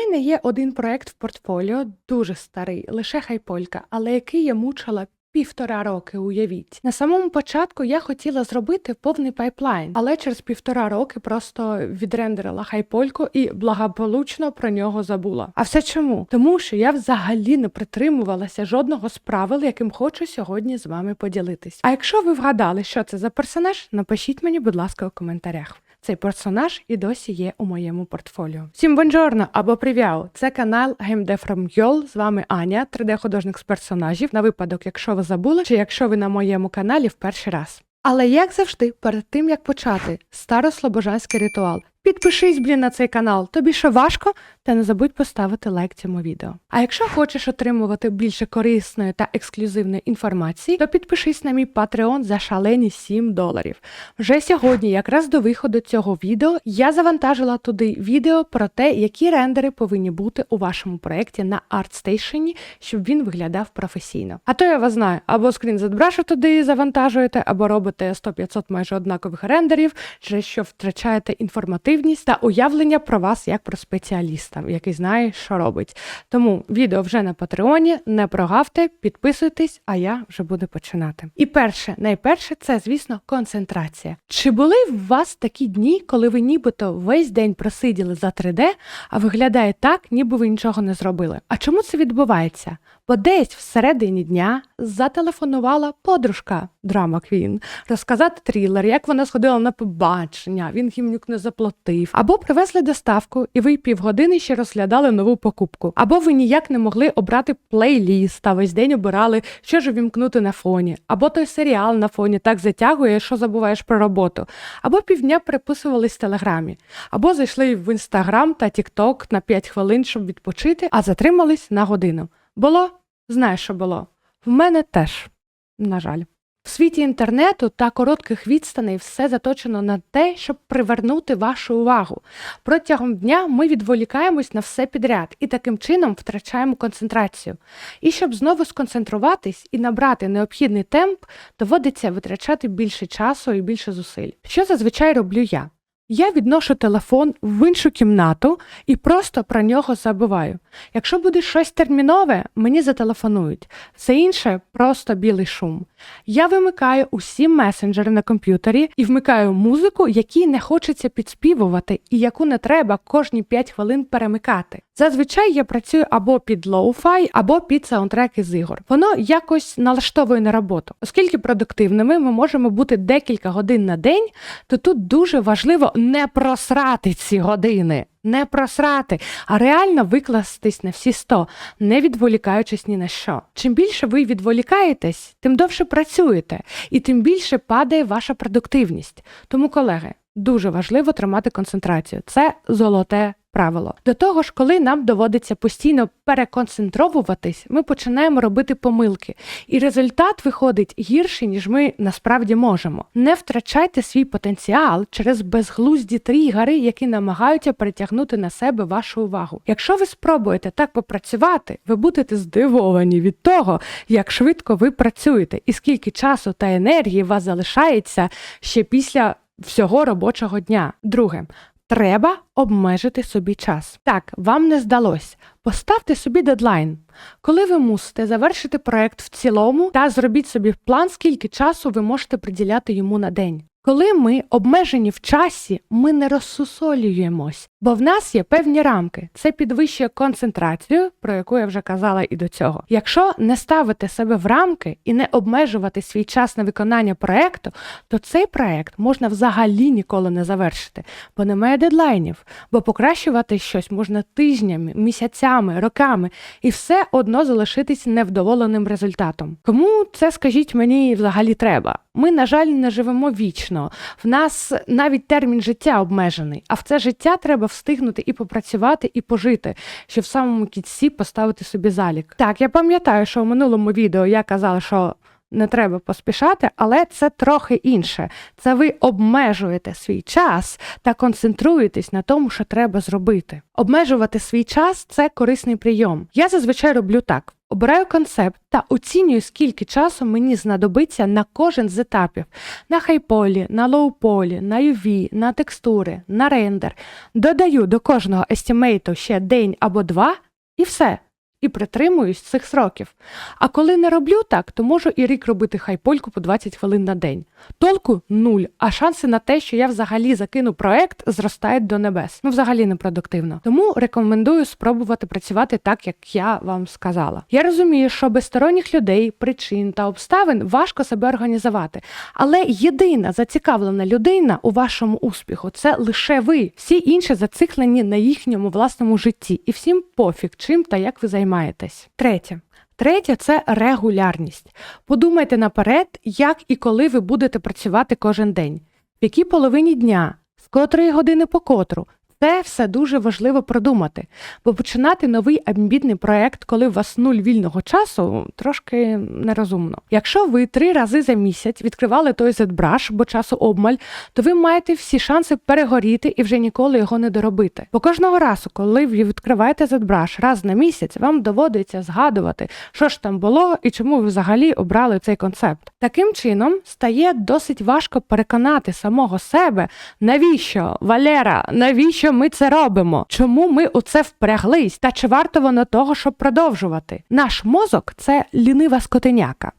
мене є один проект в портфоліо, дуже старий, лише хайполька, але який я мучила. Півтора роки, уявіть. На самому початку я хотіла зробити повний пайплайн, але через півтора роки просто відрендерила хайпольку і благополучно про нього забула. А все чому? Тому що я взагалі не притримувалася жодного з правил, яким хочу сьогодні з вами поділитись. А якщо ви вгадали, що це за персонаж, напишіть мені, будь ласка, у коментарях. Цей персонаж і досі є у моєму портфоліо. Всім бонжорно або привіау! Це канал Game from Yol. З вами Аня, 3D-художник з персонажів, на випадок, якщо ви забули, чи якщо ви на моєму каналі в перший раз. Але як завжди, перед тим як почати старослобожанський ритуал, підпишись, блін, на цей канал, тобі що важко, та не забудь поставити лайк цьому відео. А якщо хочеш отримувати більше корисної та ексклюзивної інформації, то підпишись на мій Patreon за шалені 7 доларів. Вже сьогодні, якраз до виходу цього відео, я завантажила туди відео про те, які рендери повинні бути у вашому проєкті на ArtStation, щоб він виглядав професійно. А то я вас знаю, або скрін задбрашу туди завантажуєте, або робите 100-500 майже однакових рендерів, через що втрачаєте інформативність та уявлення про вас як про спеціаліста, який знає, що робить. Тому відео вже на Патреоні, не прогавте, підписуйтесь, а я вже буду починати. І перше, найперше, це, звісно, концентрація. Чи були в вас такі дні, коли ви нібито весь день просиділи за 3D, а виглядає так, ніби ви нічого не зробили? А чому це відбувається? Бо десь всередині дня зателефонувала подружка драма Квін розказати трилер, як вона сходила на побачення, він гімнюк не заплатив. Або привезли доставку, і ви півгодини ще розглядали нову покупку. Або ви ніяк не могли обрати плейліст, а весь день обирали, що ж увімкнути на фоні. Або той серіал на фоні так затягує, що забуваєш про роботу. Або півдня переписувались в телеграмі, або зайшли в інстаграм та тікток на 5 хвилин, щоб відпочити, а затримались на годину. Було? Знаєш, що було. В мене теж, на жаль. В світі інтернету та коротких відстаней все заточено на те, щоб привернути вашу увагу. Протягом дня ми відволікаємось на все підряд і таким чином втрачаємо концентрацію. І щоб знову сконцентруватись і набрати необхідний темп, доводиться витрачати більше часу і більше зусиль. Що зазвичай роблю я? Я відношу телефон в іншу кімнату і просто про нього забуваю. Якщо буде щось термінове, мені зателефонують. Все інше просто білий шум. Я вимикаю усі месенджери на комп'ютері і вмикаю музику, якій не хочеться підспівувати і яку не треба кожні 5 хвилин перемикати. Зазвичай я працюю або під лоу-фай, або під саундтреки з ігор. Воно якось налаштовує на роботу. Оскільки продуктивними ми можемо бути декілька годин на день, то тут дуже важливо не просрати ці години. Не просрати, а реально викластись на всі 100, не відволікаючись ні на що. Чим більше ви відволікаєтесь, тим довше працюєте, і тим більше падає ваша продуктивність. Тому, колеги, дуже важливо тримати концентрацію. Це золоте правило. До того ж, коли нам доводиться постійно переконцентровуватись, ми починаємо робити помилки, і результат виходить гірший, ніж ми насправді можемо. Не втрачайте свій потенціал через безглузді тригери, які намагаються перетягнути на себе вашу увагу. Якщо ви спробуєте так попрацювати, ви будете здивовані від того, як швидко ви працюєте, і скільки часу та енергії вас залишається ще після всього робочого дня. Друге. Треба обмежити собі час. Так, вам не здалось. Поставте собі дедлайн. Коли ви мусите завершити проект в цілому та зробіть собі план, скільки часу ви можете приділяти йому на день. Коли ми обмежені в часі, ми не розсусолюємось, бо в нас є певні рамки. Це підвищує концентрацію, про яку я вже казала і до цього. Якщо не ставити себе в рамки і не обмежувати свій час на виконання проекту, то цей проект можна взагалі ніколи не завершити, бо немає дедлайнів, бо покращувати щось можна тижнями, місяцями, роками, і все одно залишитись невдоволеним результатом. Кому це скажіть мені взагалі треба? Ми, на жаль, не живемо вічно. В нас навіть термін життя обмежений, а в це життя треба встигнути і попрацювати, і пожити, щоб в самому кінці поставити собі залік. Так, я пам'ятаю, що в минулому відео я казала, що. Не треба поспішати, але це трохи інше. Це ви обмежуєте свій час та концентруєтесь на тому, що треба зробити. Обмежувати свій час це корисний прийом. Я зазвичай роблю так. Обираю концепт та оцінюю, скільки часу мені знадобиться на кожен з етапів: на хайполі, на лоуполі, на UV, на текстури, на рендер. Додаю до кожного естімейту ще день або два, і все. І притримуюсь цих сроків. А коли не роблю так, то можу і рік робити хайпольку по 20 хвилин на день. Толку нуль, а шанси на те, що я взагалі закину проект, зростають до небес. Ну, взагалі непродуктивно. Тому рекомендую спробувати працювати так, як я вам сказала. Я розумію, що без сторонніх людей, причин та обставин важко себе організувати. Але єдина зацікавлена людина у вашому успіху це лише ви. Всі інші зациклені на їхньому власному житті, і всім пофіг, чим та як ви займаєтесь. Третє. Третє це регулярність. Подумайте наперед, як і коли ви будете працювати кожен день, в якій половині дня, з котрої години по котру. Це все дуже важливо продумати, бо починати новий амбітний проект, коли у вас нуль вільного часу, трошки нерозумно. Якщо ви три рази за місяць відкривали той ZBrush, бо часу обмаль, то ви маєте всі шанси перегоріти і вже ніколи його не доробити. Бо кожного разу, коли ви відкриваєте ZBrush раз на місяць, вам доводиться згадувати, що ж там було і чому ви взагалі обрали цей концепт. Таким чином стає досить важко переконати самого себе, навіщо Валера, навіщо ми це робимо? Чому ми у це впряглись? Та чи варто воно того, щоб продовжувати? Наш мозок це лінива скотиняка.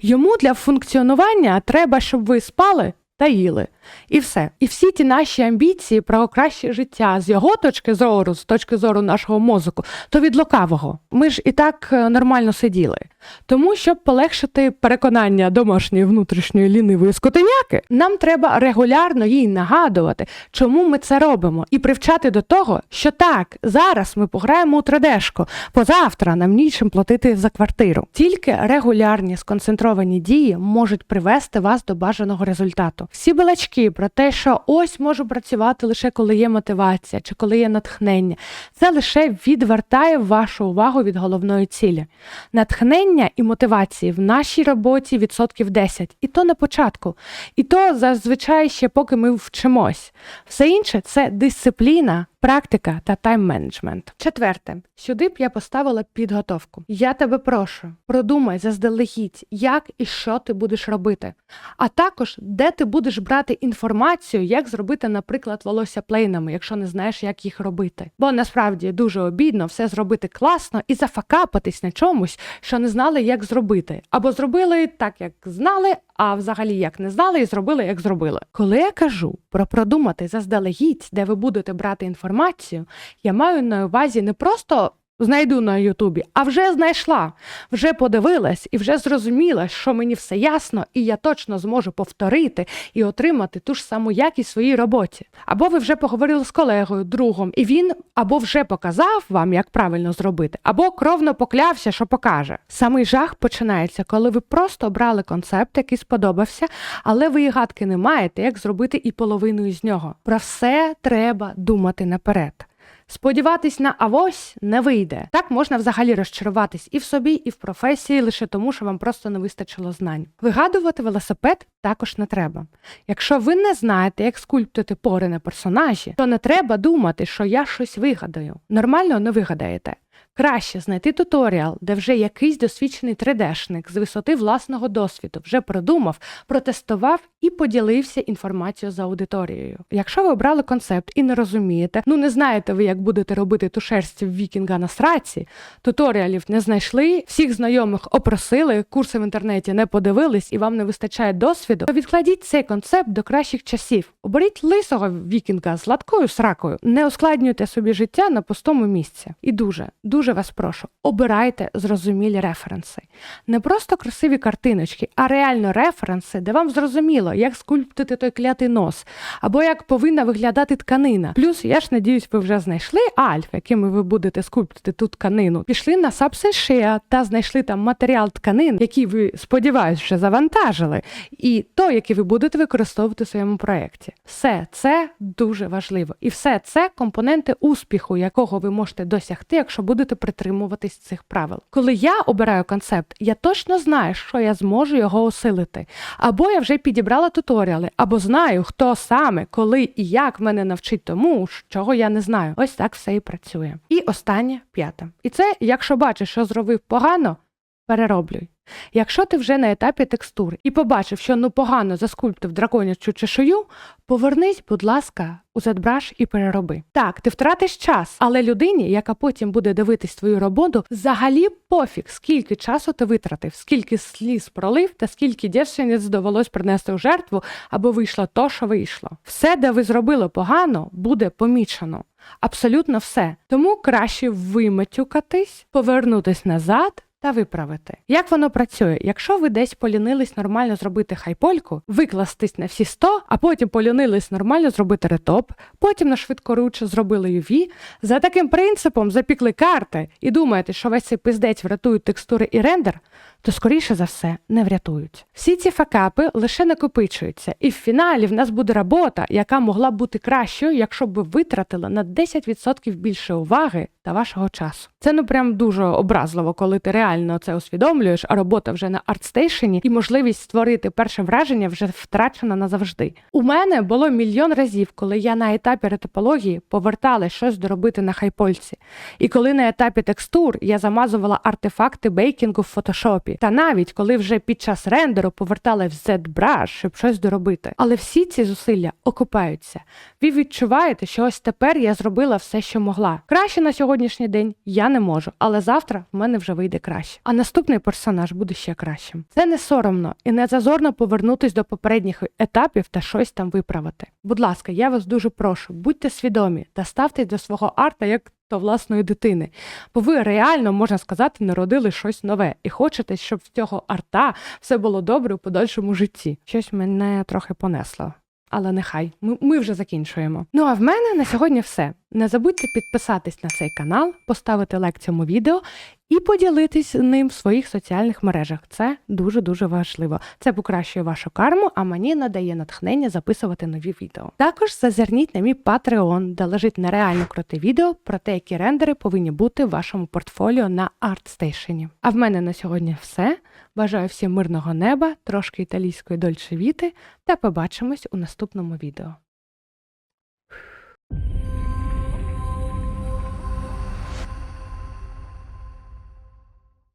Йому для функціонування треба, щоб ви спали та їли. І все. І всі ті наші амбіції про краще життя з його точки зору, з точки зору нашого мозку, то від лукавого. Ми ж і так е, нормально сиділи. Тому, щоб полегшити переконання домашньої внутрішньої лінивої скотиняки, нам треба регулярно їй нагадувати, чому ми це робимо, і привчати до того, що так, зараз ми пограємо у 3D-шку, позавтра нам нічим платити за квартиру. Тільки регулярні сконцентровані дії можуть привести вас до бажаного результату. Всі балачки про те, що ось можу працювати лише коли є мотивація чи коли є натхнення, це лише відвертає вашу увагу від головної цілі. Натхнення і мотивації в нашій роботі відсотків 10, і то на початку, і то зазвичай ще поки ми вчимось. Все інше це дисципліна. Практика та тайм-менеджмент. Четверте, сюди б я поставила підготовку. Я тебе прошу, продумай заздалегідь, як і що ти будеш робити, а також де ти будеш брати інформацію, як зробити, наприклад, волосся плейнами, якщо не знаєш, як їх робити. Бо насправді дуже обідно все зробити класно і зафакапатись на чомусь, що не знали, як зробити, або зробили так, як знали, а взагалі як не знали, і зробили, як зробили. Коли я кажу про продумати заздалегідь, де ви будете брати інформацію, я маю на увазі не просто. Знайду на Ютубі, а вже знайшла, вже подивилась і вже зрозуміла, що мені все ясно, і я точно зможу повторити і отримати ту ж саму якість в своїй роботі. Або ви вже поговорили з колегою, другом, і він або вже показав вам, як правильно зробити, або кровно поклявся, що покаже. Самий жах починається, коли ви просто обрали концепт, який сподобався, але ви і гадки не маєте, як зробити і половину із нього. Про все треба думати наперед. Сподіватись на авось не вийде. Так можна взагалі розчаруватись і в собі, і в професії, лише тому, що вам просто не вистачило знань. Вигадувати велосипед також не треба. Якщо ви не знаєте, як скульптити пори на персонажі, то не треба думати, що я щось вигадаю. Нормально не вигадаєте. Краще знайти туторіал, де вже якийсь досвідчений 3D-шник з висоти власного досвіду вже продумав, протестував і поділився інформацією з аудиторією. Якщо ви обрали концепт і не розумієте, ну не знаєте ви, як будете робити ту шерсть вікінга на сраці, туторіалів не знайшли, всіх знайомих опросили, курси в інтернеті не подивились і вам не вистачає досвіду, то відкладіть цей концепт до кращих часів. Оберіть лисого вікінга з латкою сракою, не ускладнюйте собі життя на пустому місці. І дуже, дуже вас прошу, обирайте зрозумілі референси. Не просто красиві картиночки, а реально референси, де вам зрозуміло, як скульптити той клятий нос, або як повинна виглядати тканина. Плюс, я ж надіюсь, ви вже знайшли альф, якими ви будете скульптити ту тканину. Пішли на Subsenshare та знайшли там матеріал тканин, який ви, сподіваюсь, вже завантажили, і той, який ви будете використовувати в своєму проєкті. Все це дуже важливо. І все це компоненти успіху, якого ви можете досягти, якщо будете притримуватись цих правил. Коли я обираю концепт, я точно знаю, що я зможу його осилити. Або я вже підібрала туторіали, або знаю, хто саме, коли і як мене навчить тому, чого я не знаю. Ось так все і працює. І останнє п'яте. І це, якщо бачиш, що зробив погано, перероблюй. Якщо ти вже на етапі текстур і побачив, що ну погано заскульптив драконячу чешую, повернись, будь ласка, у ZBrush і перероби. Так, ти втратиш час, але людині, яка потім буде дивитись твою роботу, взагалі пофіг, скільки часу ти витратив, скільки сліз пролив та скільки дівчиниць довелось принести у жертву, або вийшло то, що вийшло. Все, де ви зробили погано, буде помічено. Абсолютно все. Тому краще виматюкатись, повернутись назад. Та виправити. Як воно працює? Якщо ви десь полінились нормально зробити хайпольку, викластись на всі 100, а потім полінились нормально зробити ретоп, потім на швидкоруччя зробили UV, за таким принципом запікли карти і думаєте, що весь цей пиздець врятують текстури і рендер, то скоріше за все не врятують. Всі ці факапи лише накопичуються, і в фіналі в нас буде робота, яка могла б бути кращою, якщо б ви витратили на 10% більше уваги та вашого часу. Це ну прям дуже образливо, коли ти реально це усвідомлюєш, а робота вже на артстейшені, і можливість створити перше враження вже втрачена назавжди. У мене було мільйон разів, коли я на етапі ретопології повертала щось доробити на хайпольці. І коли на етапі текстур я замазувала артефакти бейкінгу в фотошопі, та навіть коли вже під час рендеру повертала в ZBrush, щоб щось доробити. Але всі ці зусилля окупаються. Ви відчуваєте, що ось тепер я зробила все, що могла. Краще на сьогоднішній день я не можу, але завтра в мене вже вийде краще. А наступний персонаж буде ще кращим. Це не соромно і не зазорно повернутись до попередніх етапів та щось там виправити. Будь ласка, я вас дуже прошу, будьте свідомі та ставтесь до свого арта як до власної дитини. Бо ви реально, можна сказати, народили щось нове і хочете, щоб в цього арта все було добре у подальшому житті. Щось мене трохи понесло. Але нехай ми, ми вже закінчуємо. Ну а в мене на сьогодні все. Не забудьте підписатись на цей канал, поставити лайк цьому відео і поділитись ним в своїх соціальних мережах. Це дуже дуже важливо. Це покращує вашу карму, а мені надає натхнення записувати нові відео. Також зазирніть на мій Patreon, де лежить нереально круте відео про те, які рендери повинні бути в вашому портфоліо на ArtStation. А в мене на сьогодні все. Бажаю всім мирного неба, трошки італійської дольче віти, та побачимось у наступному відео.